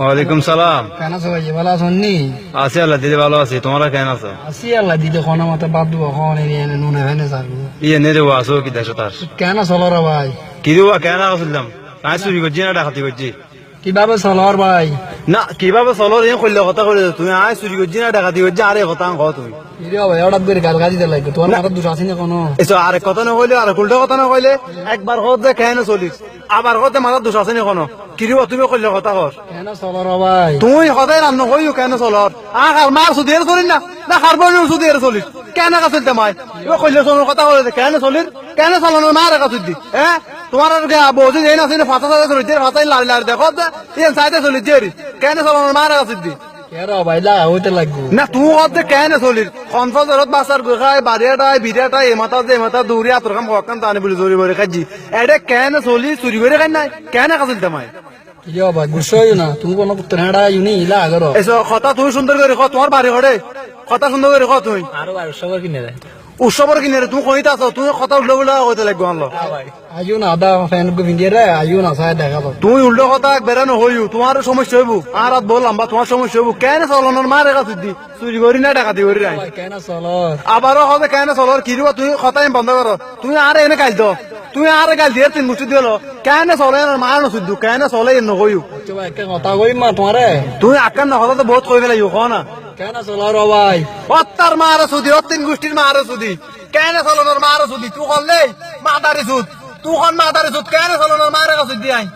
ওয়ালাইকুম সালাম। কেন আছো ভাই ভালো আছো নি আছি আল্লাহ দিদি ভালো আছি। তোমরা কেন আছো? আসি আল্লাহ দিদি কোন মতে বাদ দিব কোন এনে নুনে ভেনে সার ইয়ে নে দেবো আসো কি দেশো তার। কেন চলো রে ভাই? কি দেবো কেন আসলাম আমি চুরি করছি না ডাকাতি করছি। কীভাবে চলো রে ভাই? না কীভাবে চলো এই করলে কথা কইলে তুমি। আয় চুরি করছি না ডাকাতি করছি আরে কথা কও তুমি। ইরে ভাই ওটা করে গাল গাজি লাগবে। তোমার মাথার দুটো আছে না কোনো? এসো আরেক কথা না কইলে আর উল্টা কথা না কইলে একবার কত যে কেন চলিস। আবার কত মাথার দোষ আছে কোনো কিরিব তুমি কইলে কথা কর কেন চলো রে ভাই তুই সদায় রান্না কইও কেন চলর আ আর মার সুদি এর চলিস না? না খারবন সুদি এর চলিস কেন কা চলতে মাই? ও কইলে শোনো কথা কইলে কেন চলিস কেন চলনো মার কা চলতি হ্যাঁ তোমার আর কে বসে যাই না? সিনে ফাতা ফাতা চলিস ফাতাই লাড়ি লাড়ি দেখো সাইতে চলিস জেরি কেন চলনো মার কা চলতি না তুই কত কেন চলিস কনফাজরত বাসার গুখাই বাড়িয়াটাই বিড়িয়াটাই এ মাথা যে এমাতা দৌড়ি আতর কাম হকান তানি বুলি জোরি বরে খাইছি এডে কেন চলি চুরি করে খাই নাই? কেন কা তামাই মাই ইয়ে ভাই গুসো না তুমি কোনো হেঁড়া ইউনি ইলা আগর এসো কথা তুই সুন্দর করে খ তোমার বাড়ি ঘরে কথা সুন্দর করে খ তুই। আরও ভাই সবার কিনে দেয় উৎসবর কিনে তুমি কইতা আছো তুমি কথা উল্টো উল্টো কইতে লাগবে আনলো। আইও না আদা ফ্যান কো ভিডিও রে আইও না সাই দেখা পাবো তুমি উল্টো কথা বেড়ানো হইউ তোমার সমস্যা হইব আর রাত বললাম বা তোমার সমস্যা হইব কেন চলনের মারে কাছে দি চুরি করি না ডাকাতি করি নাই। কেন চলো আবারও হবে কেন চলর কি রুবা তুমি কথা বন্ধ করো তুমি আর এনে কাল তো তুমি আর কাল দিয়ে তিন মুষ্টি দিল কেন চলে মার নচুদ্দু কেন চলে একটা কথা কই মা তোমারে তুমি আকান না তো বহুত কই ফেলাই ক না। কেন চলো রে ভাই? অত্তার মার সুদি অত্তিন গোষ্ঠীর সুদি কেন চলনের মার সুদি সুদ তুই খন মাদারি সুদ কেন চলনের মারে কাছে দি আই